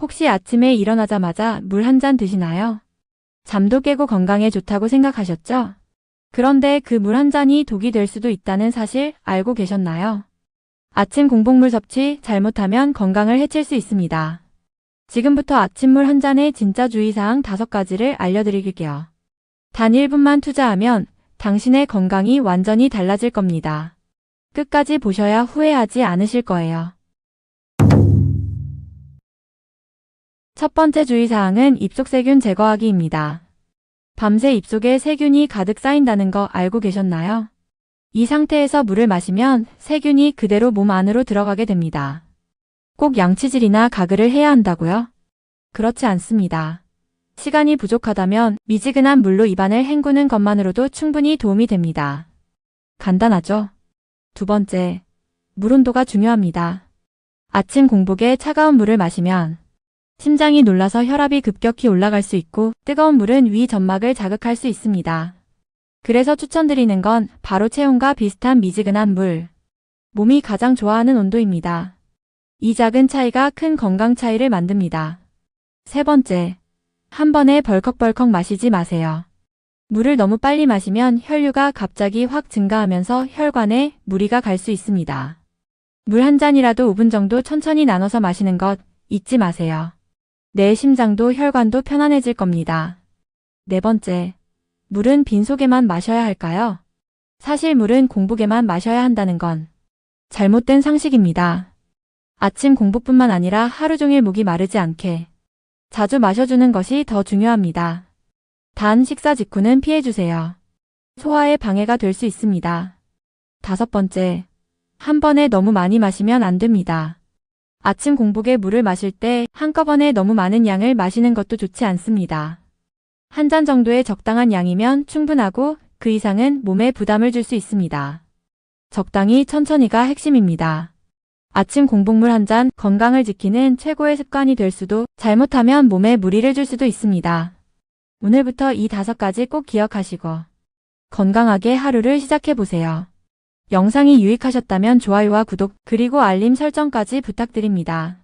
혹시 아침에 일어나자마자 물 한 잔 드시나요? 잠도 깨고 건강에 좋다고 생각하셨죠? 그런데 그 물 한 잔이 독이 될 수도 있다는 사실 알고 계셨나요? 아침 공복물 섭취 잘못하면 건강을 해칠 수 있습니다. 지금부터 아침물 한 잔의 진짜 주의사항 5가지를 알려드릴게요. 단 1분만 투자하면 당신의 건강이 완전히 달라질 겁니다. 끝까지 보셔야 후회하지 않으실 거예요. 첫 번째 주의사항은 입속 세균 제거하기입니다. 밤새 입속에 세균이 가득 쌓인다는 거 알고 계셨나요? 이 상태에서 물을 마시면 세균이 그대로 몸 안으로 들어가게 됩니다. 꼭 양치질이나 가글을 해야 한다고요? 그렇지 않습니다. 시간이 부족하다면 미지근한 물로 입안을 헹구는 것만으로도 충분히 도움이 됩니다. 간단하죠? 두 번째, 물 온도가 중요합니다. 아침 공복에 차가운 물을 마시면 심장이 놀라서 혈압이 급격히 올라갈 수 있고 뜨거운 물은 위 점막을 자극할 수 있습니다. 그래서 추천드리는 건 바로 체온과 비슷한 미지근한 물. 몸이 가장 좋아하는 온도입니다. 이 작은 차이가 큰 건강 차이를 만듭니다. 세 번째, 한 번에 벌컥벌컥 마시지 마세요. 물을 너무 빨리 마시면 혈류가 갑자기 확 증가하면서 혈관에 무리가 갈 수 있습니다. 물 한 잔이라도 5분 정도 천천히 나눠서 마시는 것 잊지 마세요. 내 심장도 혈관도 편안해질 겁니다. 네 번째, 물은 빈속에만 마셔야 할까요? 사실 물은 공복에만 마셔야 한다는 건 잘못된 상식입니다. 아침 공복뿐만 아니라 하루 종일 목이 마르지 않게 자주 마셔주는 것이 더 중요합니다. 단 식사 직후는 피해주세요. 소화에 방해가 될 수 있습니다. 다섯 번째, 한 번에 너무 많이 마시면 안 됩니다. 아침 공복에 물을 마실 때 한꺼번에 너무 많은 양을 마시는 것도 좋지 않습니다. 한 잔 정도의 적당한 양이면 충분하고 그 이상은 몸에 부담을 줄 수 있습니다. 적당히 천천히가 핵심입니다. 아침 공복물 한 잔 건강을 지키는 최고의 습관이 될 수도 잘못하면 몸에 무리를 줄 수도 있습니다. 오늘부터 이 다섯 가지 꼭 기억하시고 건강하게 하루를 시작해 보세요. 영상이 유익하셨다면 좋아요와 구독 그리고 알림 설정까지 부탁드립니다.